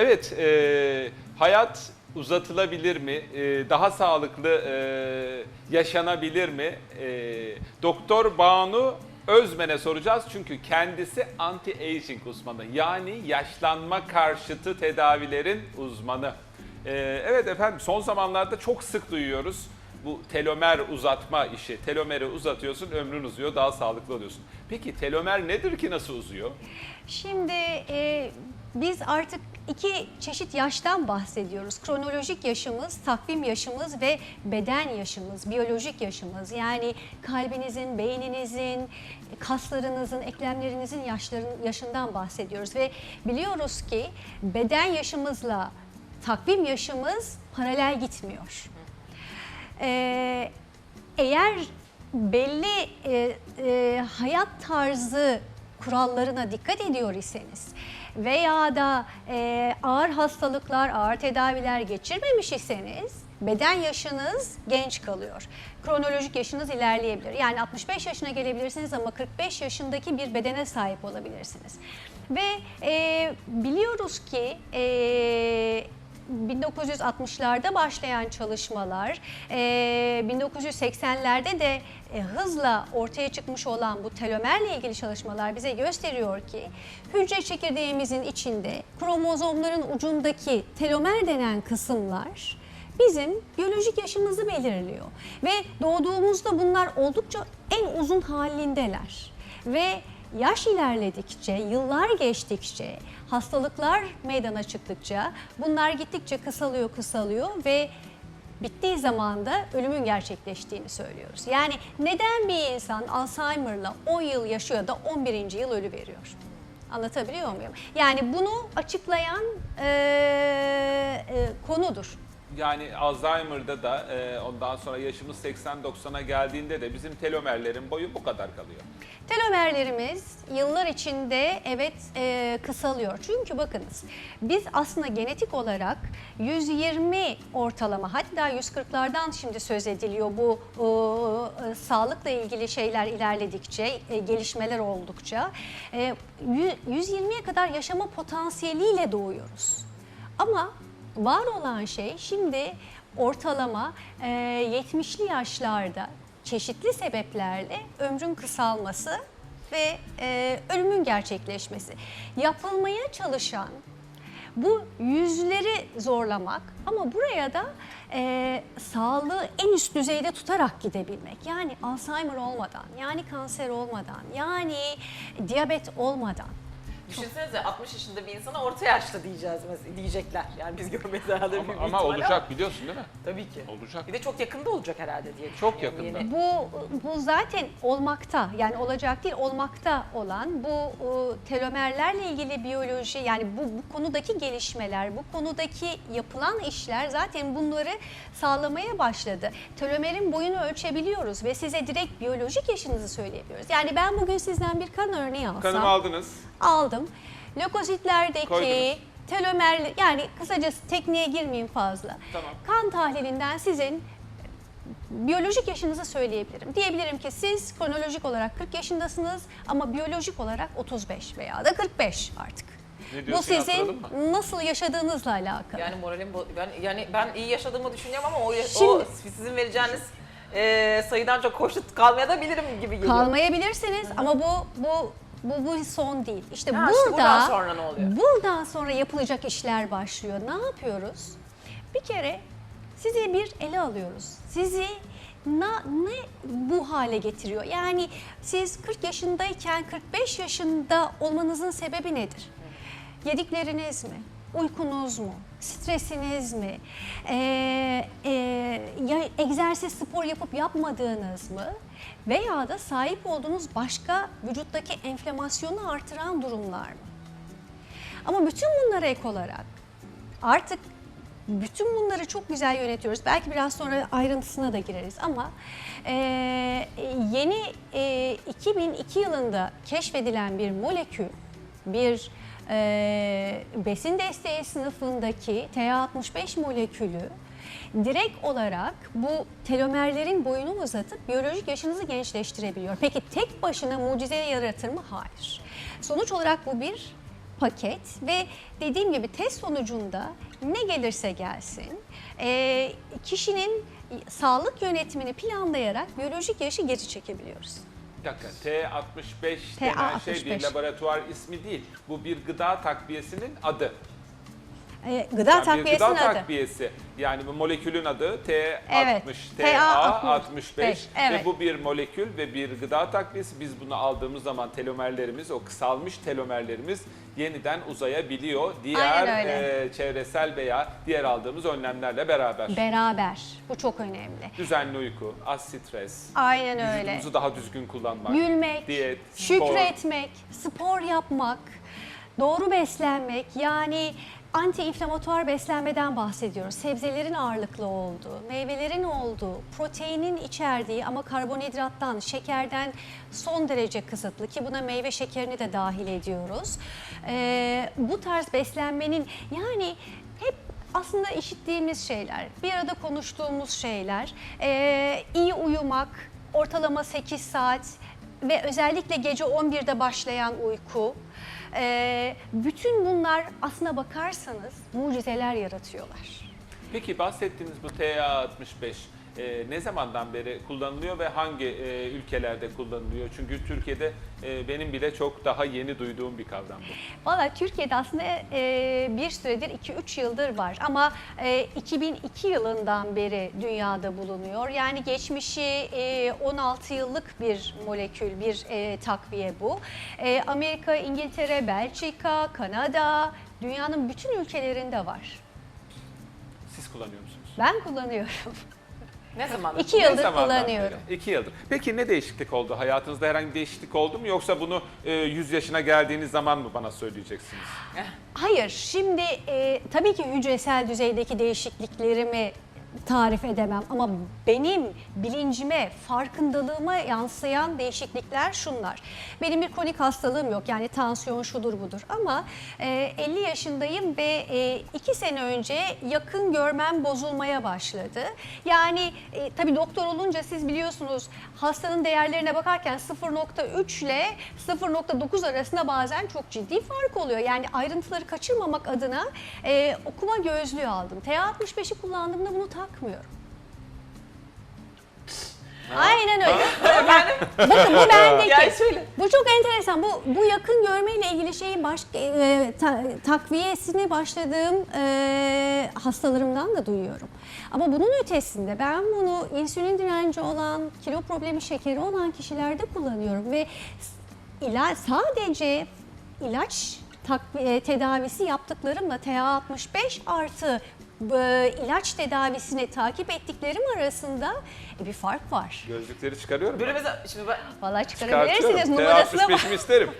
Evet, e, hayat uzatılabilir mi? E, daha sağlıklı e, yaşanabilir mi? E, Doktor Banu Özmen'e soracağız çünkü kendisi anti-aging uzmanı. Yani yaşlanma karşıtı tedavilerin uzmanı. E, evet efendim son zamanlarda çok sık duyuyoruz bu telomer uzatma işi. Telomeri uzatıyorsun, ömrün uzuyor, daha sağlıklı oluyorsun. Peki telomer nedir ki nasıl uzuyor? Şimdi e, biz artık iki çeşit yaştan bahsediyoruz. Kronolojik yaşımız, takvim yaşımız ve beden yaşımız, biyolojik yaşımız. Yani kalbinizin, beyninizin, kaslarınızın, eklemlerinizin yaşların, yaşından bahsediyoruz. Ve biliyoruz ki beden yaşımızla takvim yaşımız paralel gitmiyor. Ee, eğer belli e, e, hayat tarzı kurallarına dikkat ediyor iseniz veya da e, ağır hastalıklar, ağır tedaviler geçirmemiş iseniz beden yaşınız genç kalıyor. Kronolojik yaşınız ilerleyebilir. Yani 65 yaşına gelebilirsiniz ama 45 yaşındaki bir bedene sahip olabilirsiniz. Ve e, biliyoruz ki e, 1960'larda başlayan çalışmalar, e, 1980'lerde de e, hızla ortaya çıkmış olan bu telomerle ilgili çalışmalar bize gösteriyor ki hücre çekirdeğimizin içinde kromozomların ucundaki telomer denen kısımlar bizim biyolojik yaşımızı belirliyor. Ve doğduğumuzda bunlar oldukça en uzun halindeler. Ve yaş ilerledikçe, yıllar geçtikçe, hastalıklar meydana çıktıkça bunlar gittikçe kısalıyor, kısalıyor ve bittiği zaman da ölümün gerçekleştiğini söylüyoruz. Yani neden bir insan Alzheimer'la 10 yıl yaşıyor da 11. yıl ölü veriyor? Anlatabiliyor muyum? Yani bunu açıklayan eee, e, konudur. Yani Alzheimer'da da e, ondan sonra yaşımız 80-90'a geldiğinde de bizim telomerlerin boyu bu kadar kalıyor. Telomerlerimiz yıllar içinde evet e, kısalıyor. Çünkü bakınız biz aslında genetik olarak 120 ortalama hatta 140'lardan şimdi söz ediliyor bu e, sağlıkla ilgili şeyler ilerledikçe, e, gelişmeler oldukça e, yü- 120'ye kadar yaşama potansiyeliyle doğuyoruz. Ama var olan şey şimdi ortalama e, 70'li yaşlarda çeşitli sebeplerle ömrün kısalması ve e, ölümün gerçekleşmesi. Yapılmaya çalışan bu yüzleri zorlamak ama buraya da e, sağlığı en üst düzeyde tutarak gidebilmek. Yani Alzheimer olmadan, yani kanser olmadan, yani diyabet olmadan. Düşünsenize 60 yaşında bir insana orta yaşlı diyeceğiz mes- diyecekler. Yani biz görmeyiz herhalde Ama, büyük ama ihtimalle olacak biliyorsun değil mi? Tabii ki. Olacak. Bir de çok yakında olacak herhalde diye Çok düşünüyorum. yakında. Yeni- Bu bu zaten olmakta yani olacak değil olmakta olan bu e, telomerlerle ilgili biyoloji yani bu, bu konudaki gelişmeler, bu konudaki yapılan işler zaten bunları sağlamaya başladı. Telomerin boyunu ölçebiliyoruz ve size direkt biyolojik yaşınızı söyleyebiliyoruz. Yani ben bugün sizden bir kan örneği alsam Kanımı aldınız. Aldım. Lökozitlerdeki Koydunuz. telomer yani kısacası tekniğe girmeyeyim fazla. Tamam. Kan tahlilinden sizin biyolojik yaşınızı söyleyebilirim. Diyebilirim ki siz kronolojik olarak 40 yaşındasınız ama biyolojik olarak 35 veya da 45 artık. Ne Bu diyorsun, sizin nasıl yaşadığınızla alakalı. Yani moralim bo- ben yani ben iyi yaşadığımı düşünüyorum ama o, ya- o Şimdi- sizin vereceğiniz e, sayıdan çok hoşnut kalmaya da bilirim gibi geliyor. Kalmayabilirsiniz ama bu bu bu bu son değil. İşte Ha, burada işte buradan sonra ne oluyor? Buradan sonra yapılacak işler başlıyor. Ne yapıyoruz? Bir kere sizi bir ele alıyoruz. Sizi na, ne bu hale getiriyor? Yani siz 40 yaşındayken 45 yaşında olmanızın sebebi nedir? Yedikleriniz mi? Uykunuz mu? Stresiniz mi? Ee, e, ya egzersiz spor yapıp yapmadığınız mı? Veya da sahip olduğunuz başka vücuttaki enflamasyonu artıran durumlar mı? Ama bütün bunlara ek olarak artık bütün bunları çok güzel yönetiyoruz. Belki biraz sonra ayrıntısına da gireriz ama e, yeni e, 2002 yılında keşfedilen bir molekül, bir e, besin desteği sınıfındaki TA65 molekülü direkt olarak bu telomerlerin boyunu uzatıp biyolojik yaşınızı gençleştirebiliyor. Peki tek başına mucize yaratır mı? Hayır. Sonuç olarak bu bir paket ve dediğim gibi test sonucunda ne gelirse gelsin e, kişinin sağlık yönetimini planlayarak biyolojik yaşı geri çekebiliyoruz. Bir dakika T65 denen şey bir T65. laboratuvar ismi değil. Bu bir gıda takviyesinin adı. E, gıda Yani bir takviyesinin gıda adı. takviyesi. Yani bu molekülün adı T60, Evet, TA65 evet. ve bu bir molekül ve bir gıda takviyesi. Biz bunu aldığımız zaman telomerlerimiz, o kısalmış telomerlerimiz yeniden uzayabiliyor. Diğer e, çevresel veya diğer aldığımız önlemlerle beraber. Beraber. Bu çok önemli. Düzenli uyku, az stres, Aynen öyle. vücudumuzu daha düzgün kullanmak, Gülmek, diyet, spor. şükretmek, spor yapmak, doğru beslenmek yani anti-inflamatuar beslenmeden bahsediyoruz. Sebzelerin ağırlıklı olduğu, meyvelerin olduğu, proteinin içerdiği ama karbonhidrattan, şekerden son derece kısıtlı ki buna meyve şekerini de dahil ediyoruz. Ee, bu tarz beslenmenin yani hep aslında işittiğimiz şeyler, bir arada konuştuğumuz şeyler, ee, iyi uyumak, ortalama 8 saat ve özellikle gece 11'de başlayan uyku. Ee, bütün bunlar aslına bakarsanız mucizeler yaratıyorlar. Peki bahsettiğiniz bu TA65 e, ne zamandan beri kullanılıyor ve hangi e, ülkelerde kullanılıyor? Çünkü Türkiye'de e, benim bile çok daha yeni duyduğum bir kavram bu. Valla Türkiye'de aslında e, bir süredir 2-3 yıldır var ama e, 2002 yılından beri dünyada bulunuyor. Yani geçmişi e, 16 yıllık bir molekül, bir e, takviye bu. E, Amerika, İngiltere, Belçika, Kanada, dünyanın bütün ülkelerinde var. Siz kullanıyor musunuz? Ben kullanıyorum. Ne zaman? 2 Ne yıldır zamandan kullanıyorum. beri? İki yıldır. Peki ne değişiklik oldu? Hayatınızda herhangi bir değişiklik oldu mu? Yoksa bunu e, 100 yaşına geldiğiniz zaman mı bana söyleyeceksiniz? Hayır, şimdi e, tabii ki hücresel düzeydeki değişikliklerimi tarif edemem ama benim bilincime, farkındalığıma yansıyan değişiklikler şunlar. Benim bir kronik hastalığım yok yani tansiyon şudur budur ama e, 50 yaşındayım ve 2 sene önce yakın görmem bozulmaya başladı. Yani e, tabii doktor olunca siz biliyorsunuz hastanın değerlerine bakarken 0.3 ile 0.9 arasında bazen çok ciddi fark oluyor. Yani ayrıntıları kaçırmamak adına e, okuma gözlüğü aldım. T65'i kullandığımda bunu takmıyorum. Aynen öyle. Bakın bu bendeki. Yani şöyle. Bu çok enteresan. Bu bu yakın görmeyle ilgili şeyi baş, e, ta- takviyesini başladığım e, hastalarımdan da duyuyorum. Ama bunun ötesinde ben bunu insülin direnci olan, kilo problemi, şekeri olan kişilerde kullanıyorum ve ila sadece ilaç takvi- e, tedavisi yaptıklarımla TA65 artı e, ilaç tedavisini takip ettiklerim arasında e, bir fark var. Gözlükleri çıkarıyorum. Böyle ben. mesela şimdi ben, Valla çıkarabilirsiniz Çıkartıyorum. numarasına bak. T65'imi isterim.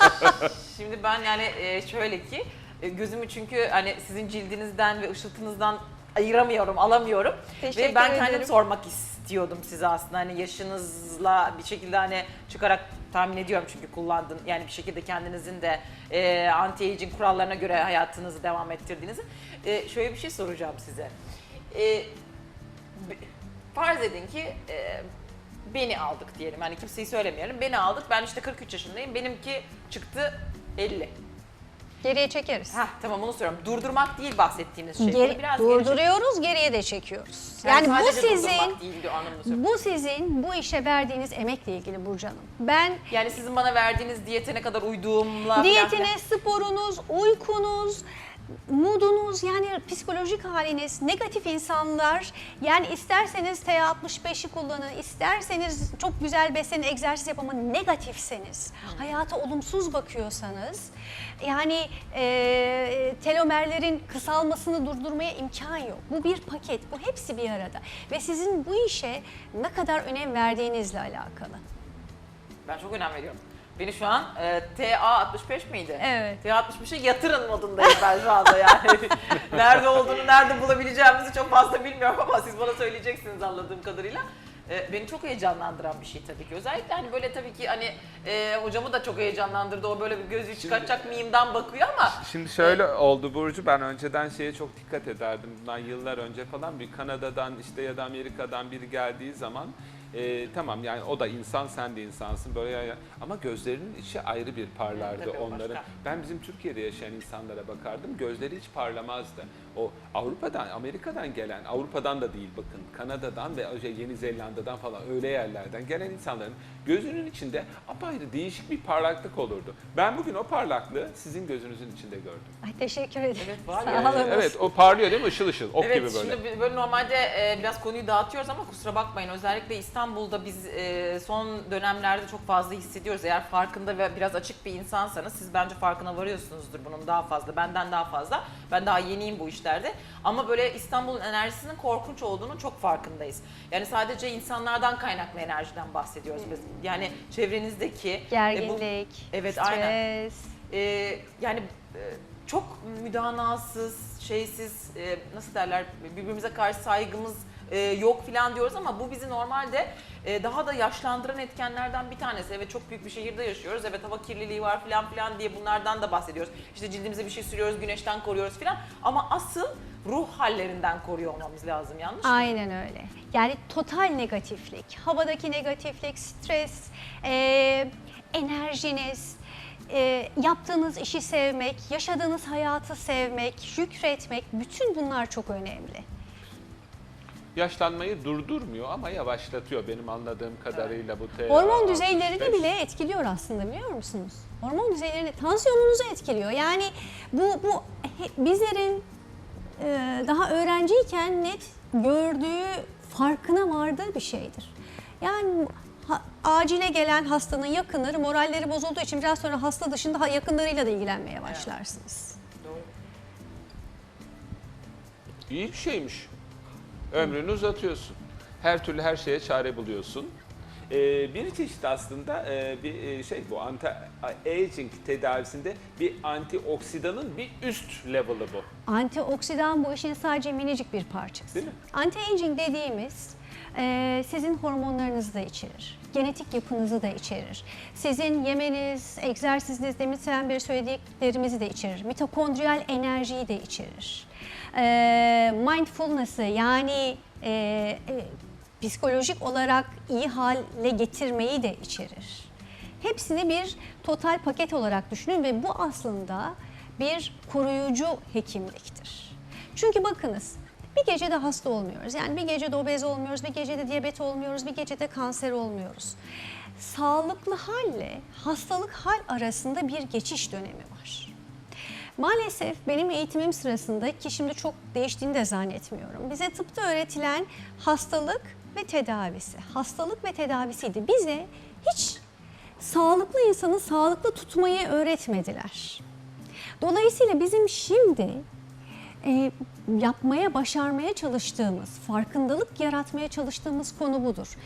şimdi ben yani e, şöyle ki e, gözümü çünkü hani sizin cildinizden ve ışıltınızdan ayıramıyorum, alamıyorum. Teşekkür ve ben kendim ederim. sormak istiyordum size aslında hani yaşınızla bir şekilde hani çıkarak tahmin ediyorum çünkü kullandın yani bir şekilde kendinizin de e, anti-aging kurallarına göre hayatınızı devam ettirdiğinizi. E, şöyle bir şey soracağım size. E, farz edin ki e, beni aldık diyelim. Hani kimseyi söylemeyelim. Beni aldık. Ben işte 43 yaşındayım. Benimki çıktı 50. Geriye çekeriz. Heh, tamam onu soruyorum. Durdurmak değil bahsettiğiniz şey. Geri- biraz geri durduruyoruz, geriye de çekiyoruz. Yani, bu sadece sizin değil bu sizin bu işe verdiğiniz emekle ilgili Burcu Hanım. Ben Yani sizin bana verdiğiniz diyete ne kadar uyduğumla diyetiniz, sporunuz, uykunuz, moodunuz yani psikolojik haliniz, negatif insanlar yani isterseniz T65'i kullanın, isterseniz çok güzel beslenin, egzersiz yapın ama negatifseniz, hayata olumsuz bakıyorsanız yani e, telomerlerin kısalmasını durdurmaya imkan yok. Bu bir paket, bu hepsi bir arada ve sizin bu işe ne kadar önem verdiğinizle alakalı. Ben çok önem veriyorum. Beni şu an e, TA65 miydi? Evet. TA65'e yatırın modundayım ben şu anda yani. nerede olduğunu, nerede bulabileceğimizi çok fazla bilmiyorum ama siz bana söyleyeceksiniz anladığım kadarıyla. E, beni çok heyecanlandıran bir şey tabii ki. Özellikle hani böyle tabii ki hani e, hocamı da çok heyecanlandırdı. O böyle bir gözü çıkartacak mıyımdan bakıyor ama Şimdi şöyle oldu Burcu, ben önceden şeye çok dikkat ederdim. Bundan yıllar önce falan bir Kanada'dan işte ya da Amerika'dan biri geldiği zaman e, tamam yani o da insan sen de insansın böyle ya- ama gözlerinin içi ayrı bir parlardı Tabii, onların. başka. Ben bizim Türkiye'de yaşayan insanlara bakardım gözleri hiç parlamazdı. O Avrupa'dan, Amerika'dan gelen, Avrupa'dan da değil bakın Kanada'dan ve şey Yeni Zelanda'dan falan öyle yerlerden gelen insanların gözünün içinde apayrı değişik bir parlaklık olurdu. Ben bugün o parlaklığı sizin gözünüzün içinde gördüm. Ay teşekkür ederim. Evet, var Sağ ya. olun. Evet o parlıyor değil mi? Işıl ışıl, ok evet, gibi böyle. şimdi böyle normalde e, biraz konuyu dağıtıyoruz ama kusura bakmayın. Özellikle İstanbul'da biz e, son dönemlerde çok fazla hissediyoruz. Eğer farkında ve biraz açık bir insansanız siz bence farkına varıyorsunuzdur bunun daha fazla. Benden daha fazla. Ben daha yeniyim bu işlerde. Ama böyle İstanbul'un enerjisinin korkunç olduğunu çok farkındayız. Yani sadece insanlardan kaynaklı enerjiden bahsediyoruz biz. Yani çevrenizdeki e, bu- Gerginlik, Evet, stres. aynen. e, yani e, çok müdanasız, şeysiz, e, nasıl derler birbirimize karşı saygımız e, yok falan diyoruz ama bu bizi normalde e, daha da yaşlandıran etkenlerden bir tanesi. Evet çok büyük bir şehirde yaşıyoruz. Evet hava kirliliği var falan filan diye bunlardan da bahsediyoruz. İşte cildimize bir şey sürüyoruz, güneşten koruyoruz filan. Ama asıl ruh hallerinden koruyor olmamız lazım yanlış mı? Aynen öyle. Yani total negatiflik, havadaki negatiflik, stres, e, enerjiniz, e, yaptığınız işi sevmek, yaşadığınız hayatı sevmek, şükretmek bütün bunlar çok önemli. Yaşlanmayı durdurmuyor ama yavaşlatıyor benim anladığım kadarıyla bu TA Hormon düzeylerini 65. bile etkiliyor aslında biliyor musunuz? Hormon düzeylerini, tansiyonunuzu etkiliyor. Yani bu bu bizlerin e, daha öğrenciyken net gördüğü, farkına vardığı bir şeydir. Yani ha- acile gelen hastanın yakınları moralleri bozulduğu için biraz sonra hasta dışında yakınlarıyla da ilgilenmeye başlarsınız. Doğru. İyi bir şeymiş. Ömrünü uzatıyorsun. Her türlü her şeye çare buluyorsun. Ee, bir çeşit aslında e, bir e, şey bu anti-aging tedavisinde bir antioksidanın bir üst level'ı bu. Antioksidan bu işin sadece minicik bir parçası. Değil mi? Anti-aging dediğimiz e, sizin hormonlarınızı da içerir. Genetik yapınızı da içerir. Sizin yemeniz, egzersiziniz, demin sen beri söylediklerimizi de içerir. Mitokondriyal enerjiyi de içerir. E, mindfulness'ı yani e, e, psikolojik olarak iyi hale getirmeyi de içerir. Hepsini bir total paket olarak düşünün ve bu aslında bir koruyucu hekimliktir. Çünkü bakınız bir gecede hasta olmuyoruz. Yani bir gecede obez olmuyoruz, bir gecede diyabet olmuyoruz, bir gecede kanser olmuyoruz. Sağlıklı halle hastalık hal arasında bir geçiş dönemi var. Maalesef benim eğitimim sırasında ki şimdi çok değiştiğini de zannetmiyorum. Bize tıpta öğretilen hastalık ve tedavisi. Hastalık ve tedavisiydi. Bize hiç sağlıklı insanı sağlıklı tutmayı öğretmediler. Dolayısıyla bizim şimdi e, yapmaya, başarmaya çalıştığımız, farkındalık yaratmaya çalıştığımız konu budur.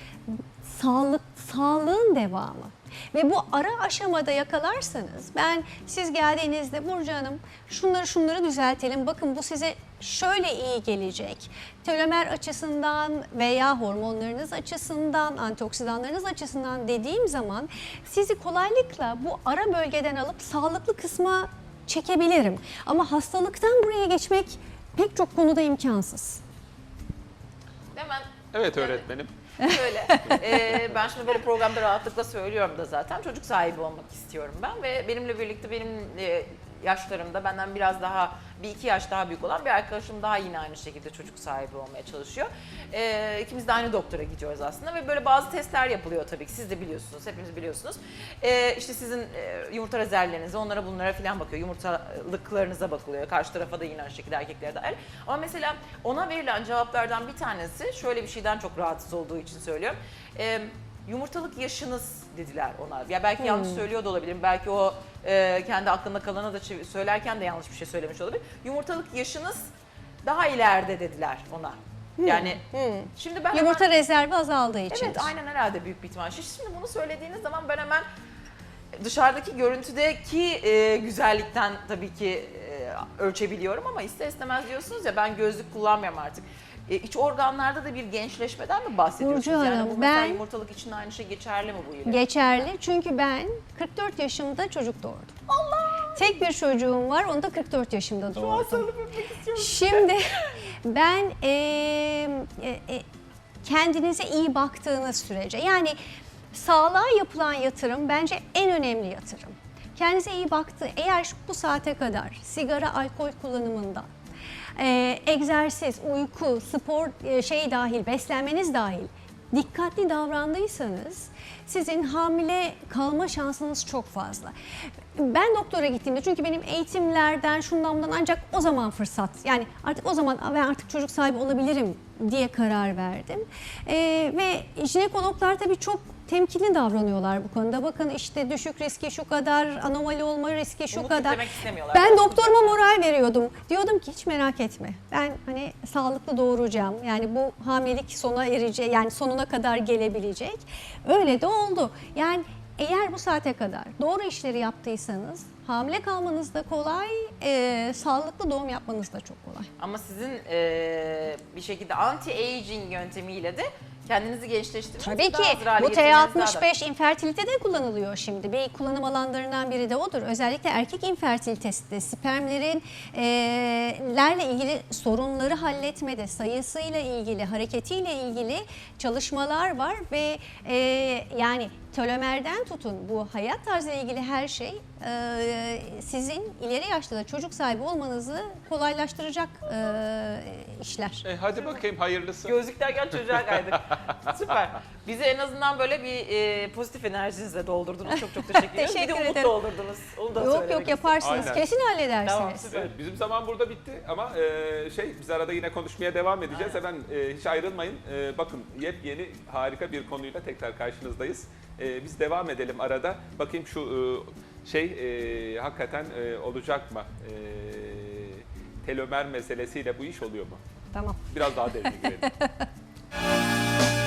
Sağlık, sağlığın devamı. Ve bu ara aşamada yakalarsanız, ben siz geldiğinizde Burcu Hanım şunları şunları düzeltelim, bakın bu size şöyle iyi gelecek. Telomer açısından veya hormonlarınız açısından, antioksidanlarınız açısından dediğim zaman sizi kolaylıkla bu ara bölgeden alıp sağlıklı kısma çekebilirim. Ama hastalıktan buraya geçmek pek çok konuda imkansız. Hemen Evet öğretmenim. Şöyle, e, ben şimdi böyle programda rahatlıkla söylüyorum da zaten çocuk sahibi olmak istiyorum ben ve benimle birlikte benim e, yaşlarımda benden biraz daha bir iki yaş daha büyük olan bir arkadaşım daha yine aynı şekilde çocuk sahibi olmaya çalışıyor. E, ikimiz de aynı doktora gidiyoruz aslında ve böyle bazı testler yapılıyor tabii ki siz de biliyorsunuz, hepimiz biliyorsunuz. E, işte sizin e, yumurta rezervlerinize, onlara bunlara falan bakıyor, yumurtalıklarınıza bakılıyor. Karşı tarafa da yine aynı şekilde erkeklere dair. Ama mesela ona verilen cevaplardan bir tanesi şöyle bir şeyden çok rahatsız olduğu için söylüyorum. E, yumurtalık yaşınız dediler ona. Ya belki yanlış söylüyor da olabilirim. Belki o e, kendi aklında kalana da çev- söylerken de yanlış bir şey söylemiş olabilir. Yumurtalık yaşınız daha ileride dediler ona. Yani şimdi ben Yumurta rezervi azaldığı için. Evet aynen herhalde büyük bir ihtimal. Şimdi bunu söylediğiniz zaman ben hemen dışarıdaki görüntüdeki e, güzellikten tabii ki e, ölçebiliyorum ama ister istemez diyorsunuz ya ben gözlük kullanmıyorum artık. E, iç organlarda da bir gençleşmeden mi bahsediyorsunuz? Burcu yani Hanım, bu mesela ben- yumurtalık için aynı şey geçerli mi bu ile? Geçerli çünkü ben 44 yaşımda çocuk doğurdum. Allah! Tek bir çocuğum var, onu da 44 yaşımda doğurdum. öpmek istiyorum. Şimdi ben e, e, e, kendinize iyi baktığınız sürece. Yani sağlığa yapılan yatırım bence en önemli yatırım. Kendinize iyi baktı. Eğer şu- bu saate kadar sigara, alkol kullanımından, e, egzersiz, uyku, spor e, şey dahil, beslenmeniz dahil dikkatli davrandıysanız sizin hamile kalma şansınız çok fazla. Ben doktora gittiğimde çünkü benim eğitimlerden şundan bundan ancak o zaman fırsat yani artık o zaman ben artık çocuk sahibi olabilirim diye karar verdim. Ee, ve jinekologlar tabii çok temkinli davranıyorlar bu konuda. Bakın işte düşük riski şu kadar, anomali olma riski şu Umut kadar. Ben doktoruma moral veriyordum. Diyordum ki hiç merak etme. Ben hani sağlıklı doğuracağım. Yani bu hamilelik sona erecek, yani sonuna kadar gelebilecek. Öyle de oldu. Yani eğer bu saate kadar doğru işleri yaptıysanız hamile kalmanız da kolay, e, sağlıklı doğum yapmanız da çok kolay. Ama sizin e, bir şekilde anti-aging yöntemiyle de kendinizi gençleştirmeniz Tabii ki bu getirmeniz daha da- T65 infertilite de kullanılıyor şimdi. Bir kullanım alanlarından biri de odur. Özellikle erkek infertilitesi de spermlerin e, lerle ilgili sorunları halletmede sayısıyla ilgili, hareketiyle ilgili çalışmalar var ve e, yani telomerden tutun bu hayat tarzıyla ilgili her şey e, sizin ileri yaşta da çocuk sahibi olmanızı kolaylaştıracak e, işler. E, hadi bakayım hayırlısı. Gözlük derken çocuğa kaydık. Süper. Bizi en azından böyle bir e, pozitif enerjinizle doldurdunuz. Çok çok teşekkür ederim. bir Teşekkür de umut ederim. doldurdunuz. Onu da Yok söylemek yok yaparsınız. Aynen. Kesin halledersiniz. Tamam, süper. Evet, bizim zaman burada bitti ama e, şey biz arada yine konuşmaya devam edeceğiz. Hemen e, hiç ayrılmayın. E, bakın yepyeni harika bir konuyla tekrar karşınızdayız. E, biz devam edelim arada. Bakayım şu e, şey e, hakikaten e, olacak mı? E, telomer meselesiyle bu iş oluyor mu? Tamam. Biraz daha derine girelim.